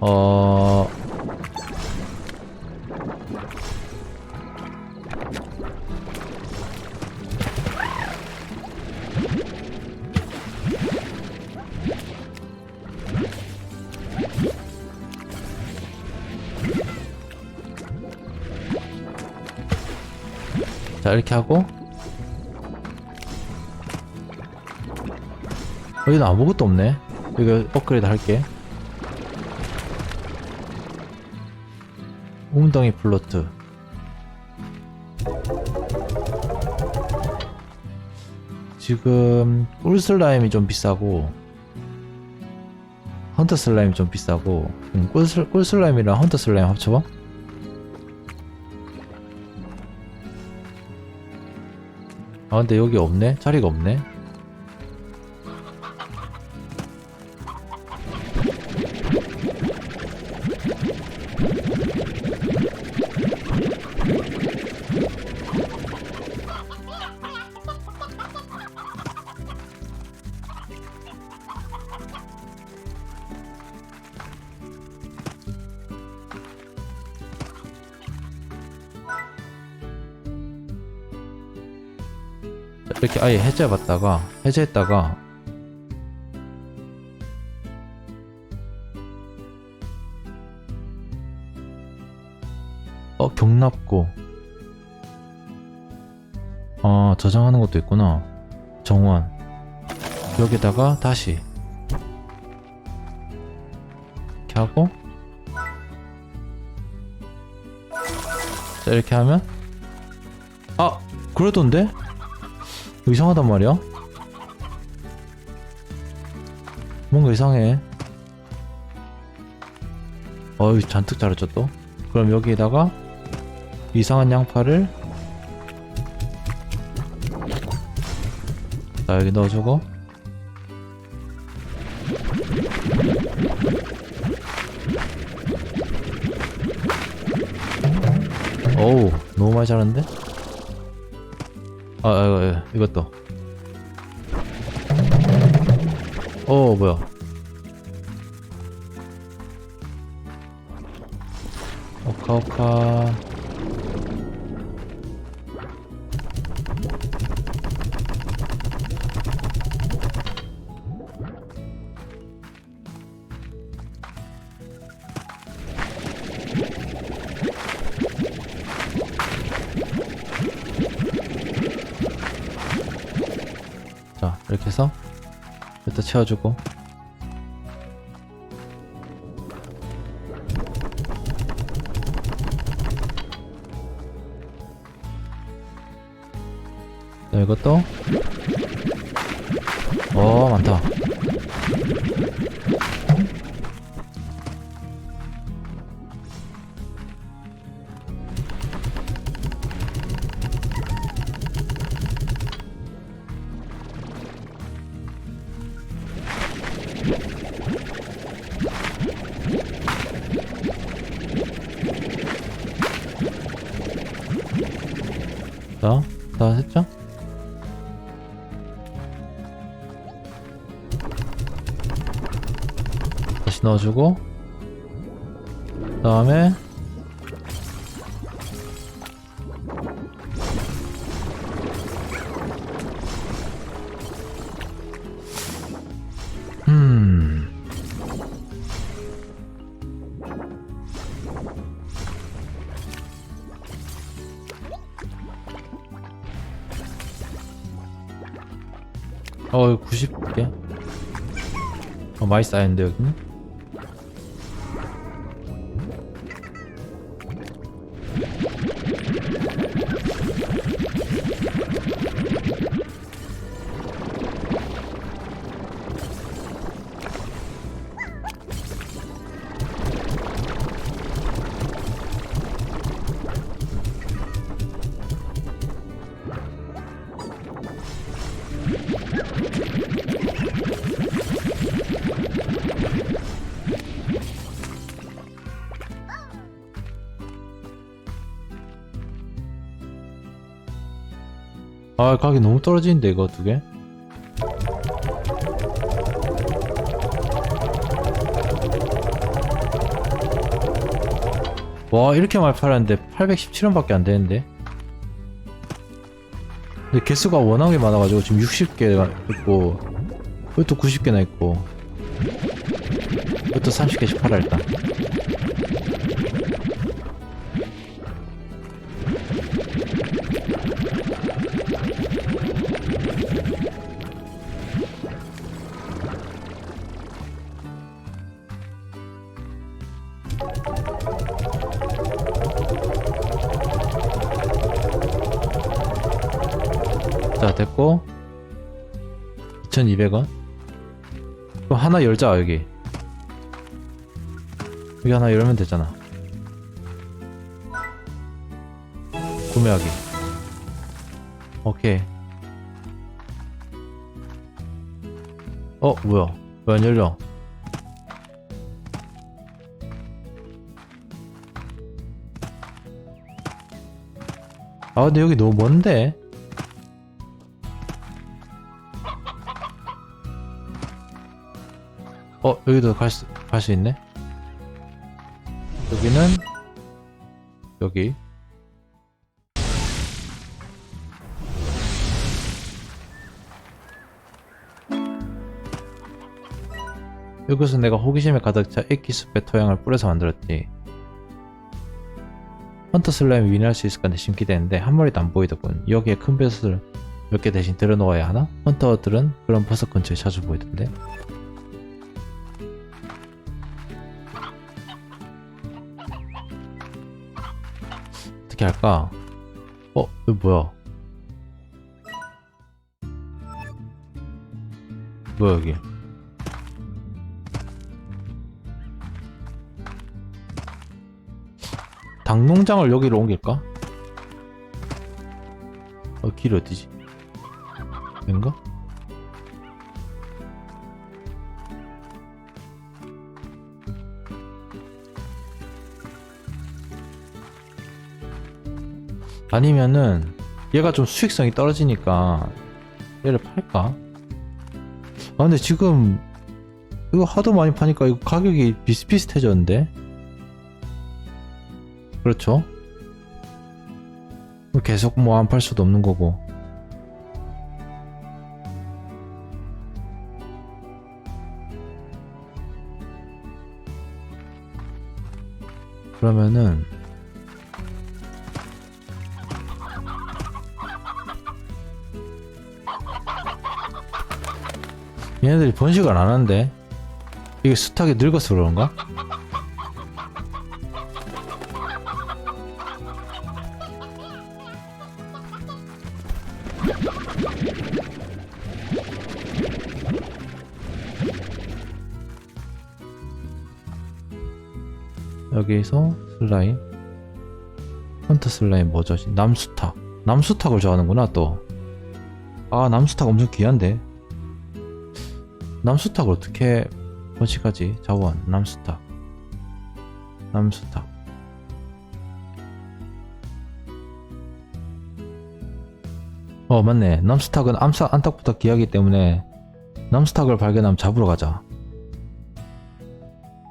어... 자 이렇게 하고. 여기는 아무것도 없네. 이거 업그레이드 할게 웅덩이 플로트. 지금 꿀 슬라임이 좀 비싸고 헌터 슬라임이 좀 비싸고 음, 꿀, 슬, 꿀 슬라임이랑 헌터 슬라임 합쳐봐. 아 근데 여기 없네? 자리가 없네 아예 해제해봤다가 해제했다가 어 경납고 아 저장하는 것도 있구나. 정원. 여기다가 다시. 이렇게 하고. 자 이렇게 하면. 아 그러던데 이상하단 말이야? 뭔가 이상해. 어이 잔뜩 자랐죠 또. 그럼 여기에다가 이상한 양파를 자 여기 넣어주고. 어우 너무 많이 자랐는데? 아, 아, 아 이것도. 어 뭐야. 오카 오카 채워주고 넣어주고 그 다음에 음 어, 90개? 어, 많이 쌓였는데, 여기는? 가격이 너무 떨어지는데, 이거 두 개? 와 이렇게 많이 팔았는데 817원밖에 안 되는데 근데 개수가 워낙에 많아가지고 지금 60개가 있고 이것도 90개나 있고 이것도 30개씩 팔아 일단 열자 여기. 여기 하나 열면 되잖아. 구매하기. 오케이. 어 뭐야? 왜 안 열려? 아 근데 여기 너무 먼데 어 여기도 갈 수 갈 수 있네? 여기는? 여기. 이것은 내가 호기심에 가득 차 액기숲의 토양을 뿌려서 만들었지. 헌터 슬라임이 위인할 수 있을까 내심 기대했는데 한 마리도 안 보이더군. 여기에 큰 버섯을 몇개 대신 들여놓아야 하나? 헌터들은 그런 버섯 근처에 자주 보이던데 어떻게 할까? 어? 이거 뭐야? 뭐야 여기? 닭농장을 여기로 옮길까? 어, 길 어디지? 여긴가? 아니면은 얘가 좀 수익성이 떨어지니까 얘를 팔까? 아 근데 지금 이거 하도 많이 파니까 이거 가격이 비슷비슷해졌는데? 그렇죠? 계속 뭐 안 팔 수도 없는 거고 그러면은 얘네들이 번식을 안 하는데 이게 수탉이 늙어서 그런가? 여기서 슬라임 헌터 슬라임 뭐죠? 남수탉 남수탉을 좋아하는구나 또 아 남수탉 엄청 귀한데 남수탉을 어떻게 번식하지? 자원 남수탉 남수탉 어 맞네 남수탉은 암사 안팎보다 귀하기 때문에 남수탉을 발견하면 잡으러 가자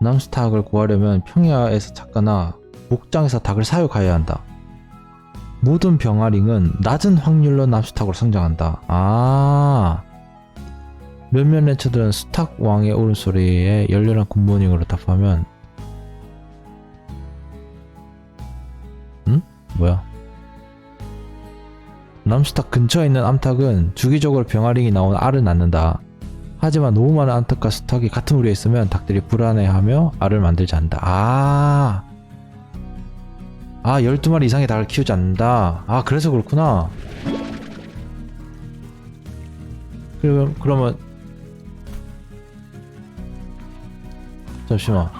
남수탉을 구하려면 평야에서 찾거나 목장에서 닭을 사육하여야 한다. 모든 병아링은 낮은 확률로 남수탉으로 성장한다. 아. 몇몇 렌처들은 수탉 왕의 울음소리에 열렬한 굿모닝으로 답하면 응? 뭐야? 남수탉 근처에 있는 암탉은 주기적으로 병아링이 나온 알을 낳는다. 하지만 너무 많은 암탉과 수탉이 같은 무리에 있으면 닭들이 불안해하며 알을 만들지 않는다. 아. 아, 12마리 이상의 닭을 키우지 않는다. 아, 그래서 그렇구나. 그러면, 그러면. 잠시만.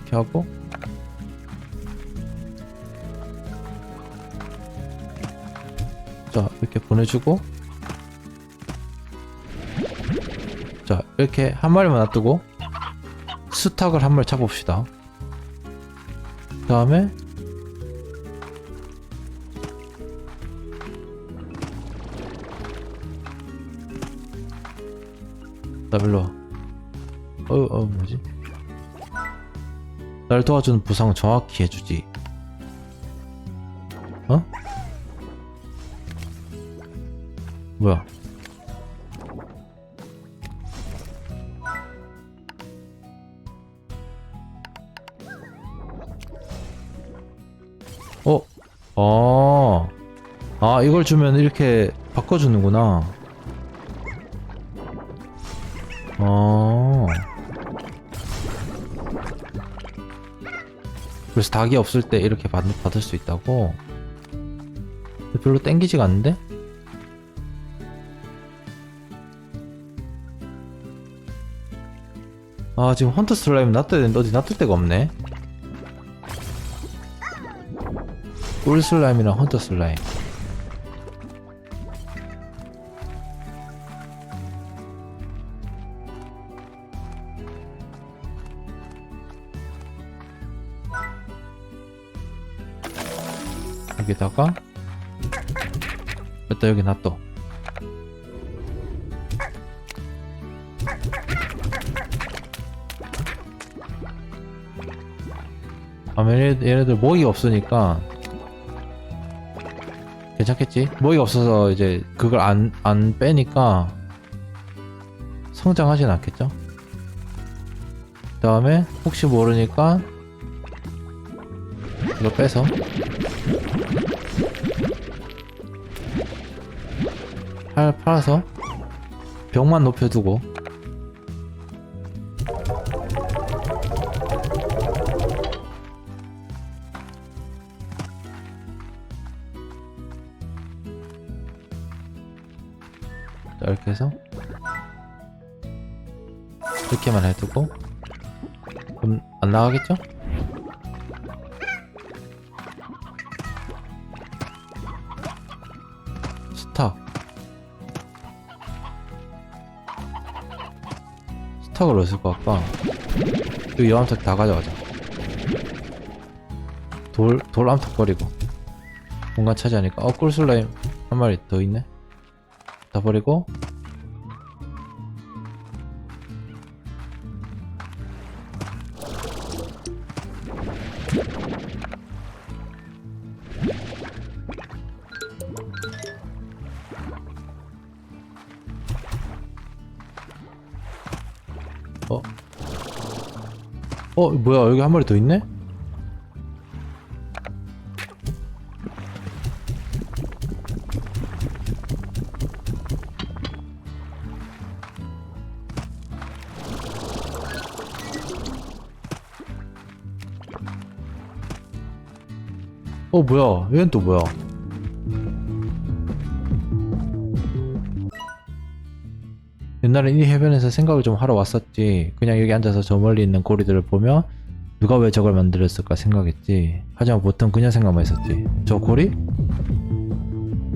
이렇게 하고. 자, 이렇게 보내주고. 자, 이렇게 한 마리만 놔두고. 수탉을 한 마리 잡읍시다. 그 다음에 나 와. 어, 어, 뭐지? 날 도와주는 부상 정확히 해주지. 어? 뭐야? 어? 어. 아, 이걸 주면 이렇게 바꿔주는구나. 그래서 닭이 없을 때 이렇게 받, 받을 수 있다고? 별로 땡기지가 않는데? 아 지금 헌터 슬라임 놔둬야 되는데 어디 놔둘 데가 없네 꿀 슬라임이랑 헌터 슬라임 여기다가 일단 여기 놔둬 아면 얘- 얘네들 먹이 없으니까 괜찮겠지? 먹이 없어서 이제 그걸 안, 안 빼니까 성장하진 않겠죠? 그 다음에 혹시 모르니까 이거 빼서 팔 팔아서 벽만 높여두고 자, 이렇게 해서 이렇게만 해두고 그럼 안 나가겠죠? 탁을 어디서 갈까? 여기 여암석 다 가져가자. 돌, 돌 암석 버리고. 공간 차지하니까 어 꿀슬라임 한 마리 더 있네? 다 버리고 어 뭐야 여기 한 마리 더 있네? 어 뭐야 얘는 또 뭐야 옛날엔 이 해변에서 생각을 좀 하러 왔었지 그냥 여기 앉아서 저 멀리 있는 고리들을 보며 누가 왜 저걸 만들었을까 생각했지 하지만 보통 그냥 생각만 했었지 저 고리?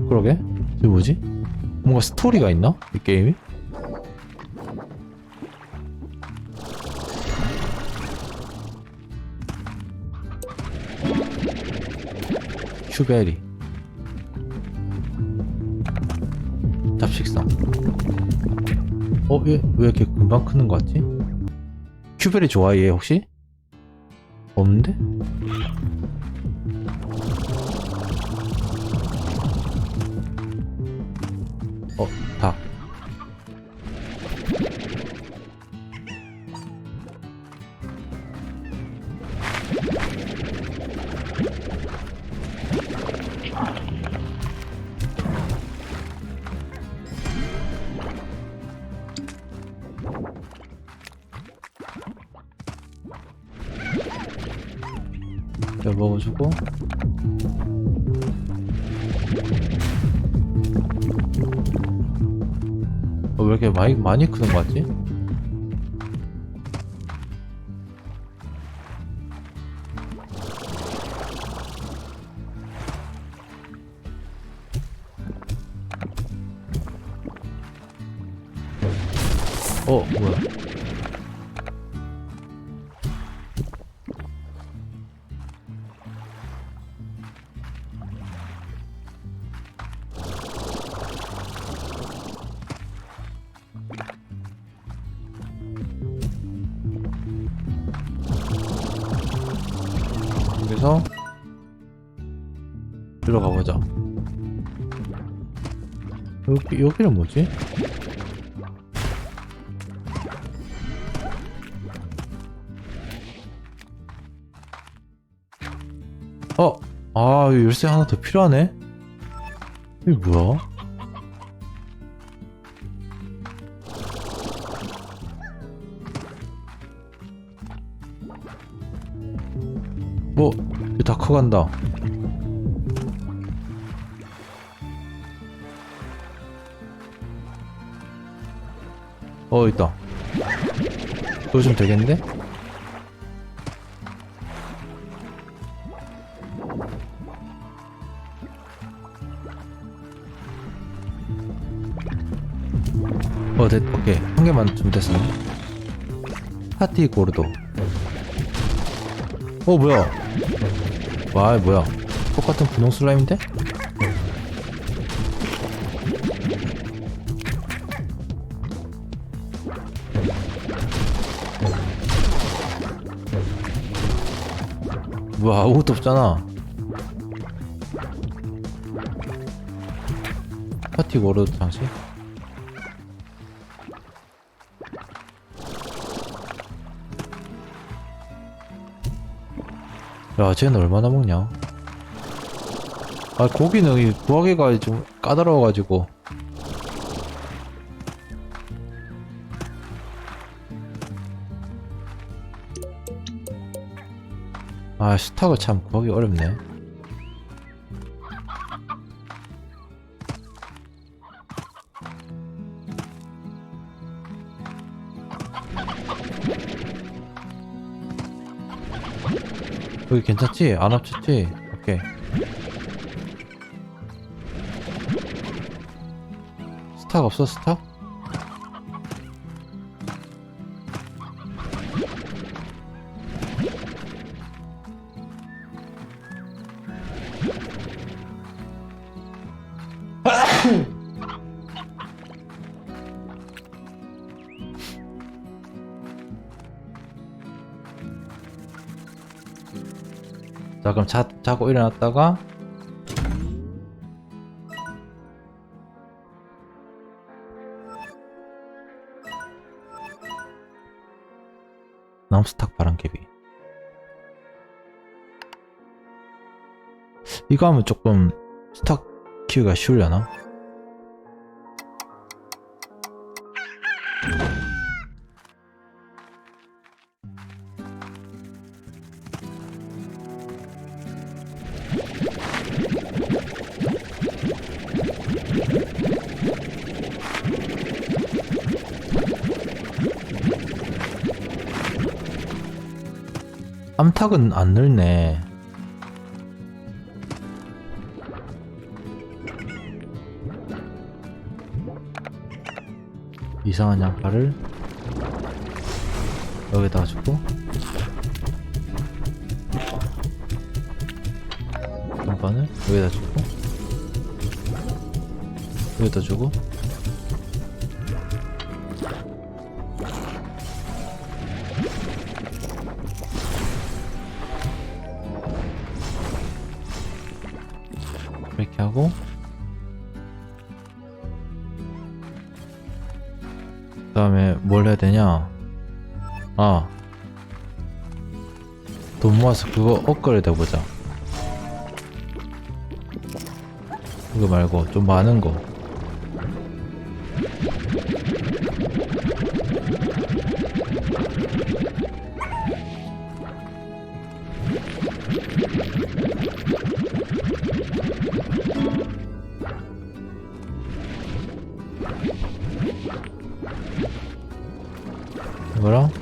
그러게 저게 뭐지? 뭔가 스토리가 있나? 이 게임이? 큐베리 어? 얘 왜 이렇게 금방 크는 거 같지? 큐베리 좋아해 얘 혹시? 없는데? 어, 닭. 이거 먹어주고 어, 왜 이렇게 많이 많이 크는 거 같지? 여기서 들어가 보자. 여기 여기는 뭐지? 어, 아 열쇠 하나 더 필요하네. 이게 뭐야? 이다 커간다. 어, 있다. 이거 좀 되겠는데? 어, 됐, 오케이. 한 개만 좀 됐어. 파티 고르도. 어, 뭐야? 와, 뭐야? 똑같은 분홍 슬라임인데? 뭐야, 아무것도 없잖아. 파티 고르도 장식? 야, 쟤는 얼마나 먹냐? 아, 고기는 이 구하기가 좀 까다로워가지고. 아, 스탁을 참 구하기 어렵네. 여기 괜찮지? 안 합쳤지? 오케이. 스탁 없어, 스탁? 자, 그럼 자, 자고 일어났다가 남스탁 바람개비 이거 하면 조금 스탁 키우기가 쉬우려나? 암탉은 안 늘네. 이상한 양파를 여기다가 주고. 양파는 여기다 주고. 여기다 주고 되냐? 아. 돈 모아서 그거 업그레이드 해보자. 이거 말고 좀 많은 거 이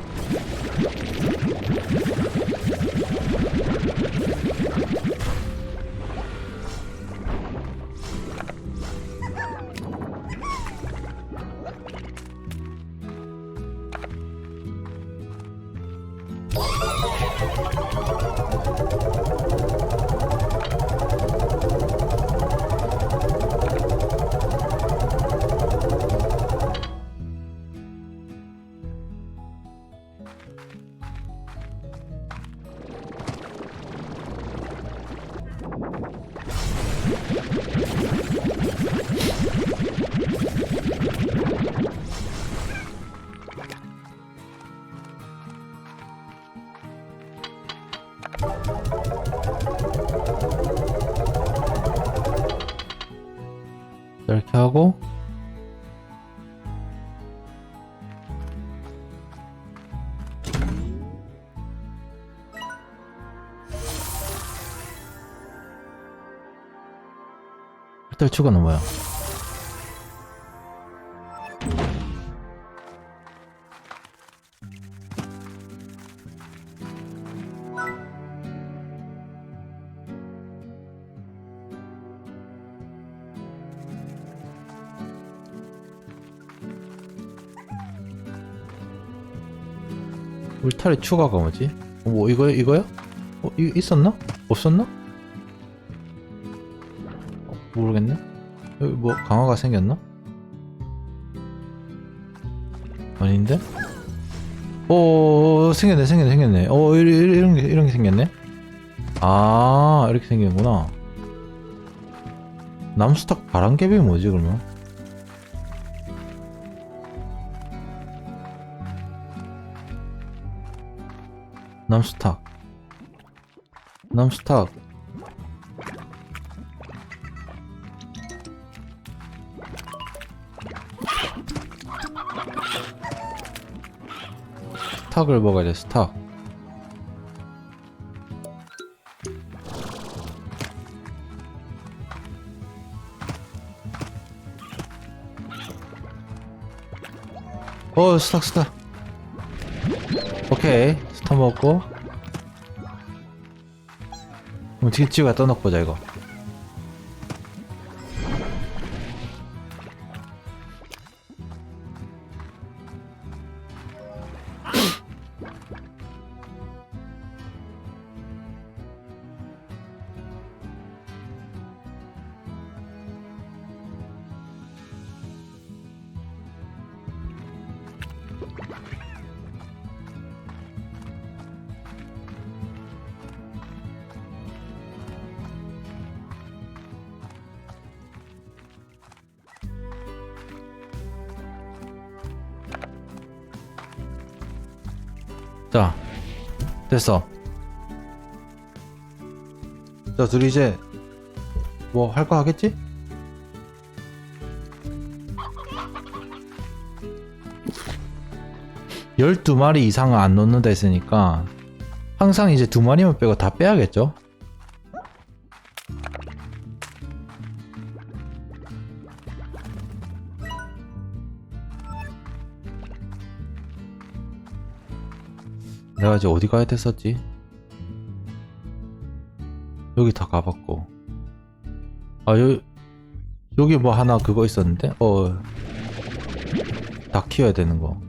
이렇게 하고 추가는 뭐야? 울타리 추가가 뭐지? 어, 뭐 이거 이거야? 어 이, 있었나? 없었나? 어, 모르겠네. 여기 뭐 강화가 생겼나? 아닌데? 오 생겼네 생겼네 생겼네. 어 이- 이- 이런 게 이런 게 생겼네. 아 이렇게 생기는구나. 남스탁 바람개비 뭐지 그러면? 남스탁 남스탁 스탁을 먹어야 돼 스탁 어 스탁 스탁 오케이 스탁 먹고. 그럼 뒤치가 떠놓고 보자 이거 자 됐어 자 둘이 이제 뭐 할 거 하겠지? 열두 마리 이상은 안 놓는다 했으니까 항상 이제 두 마리만 빼고 다 빼야겠죠? 내가 이제 어디 가야 됐었지? 여기 다 가봤고 아 여, 여기 뭐 하나 그거 있었는데? 어... 닭 키워야 되는 거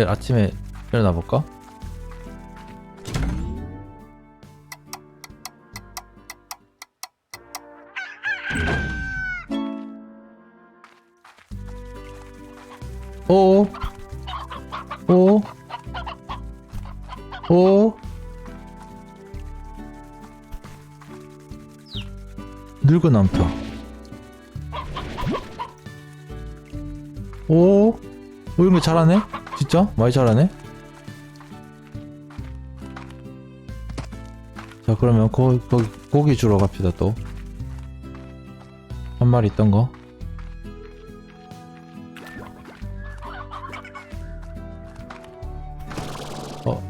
내일 아침에 일어나 볼까? 오, 오, 오, 늙은 남편. 오, 오, 이런 거 잘하네? 진짜? 많이 잘하네? 자, 그러면 거, 거, 고기 주러 갑시다, 또. 한 마리 있던 거. 어,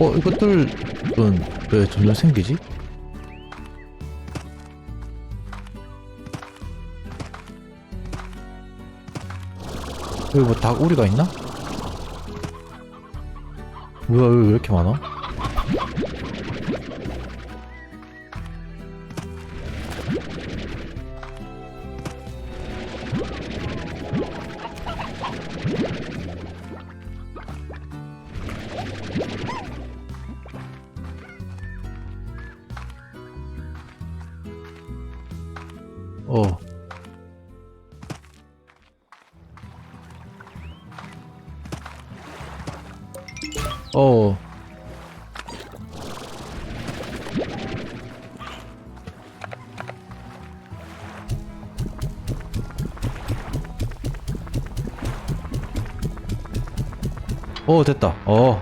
어, 이것들은 왜 점점 생기지? 여기 뭐 닭 우리가 있나? 뭐야 여기 왜 이렇게 많아? 어. 어 됐다. 어.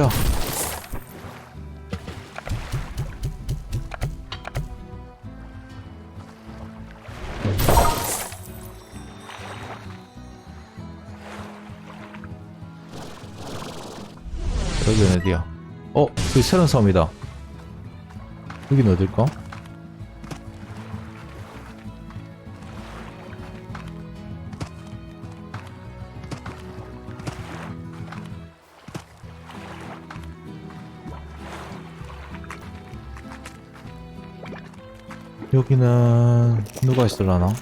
야 비켜. 여기는 어디야? 어, 여기 새로운 섬이다. 여긴 어딜까? 여기는 누가 있을라나?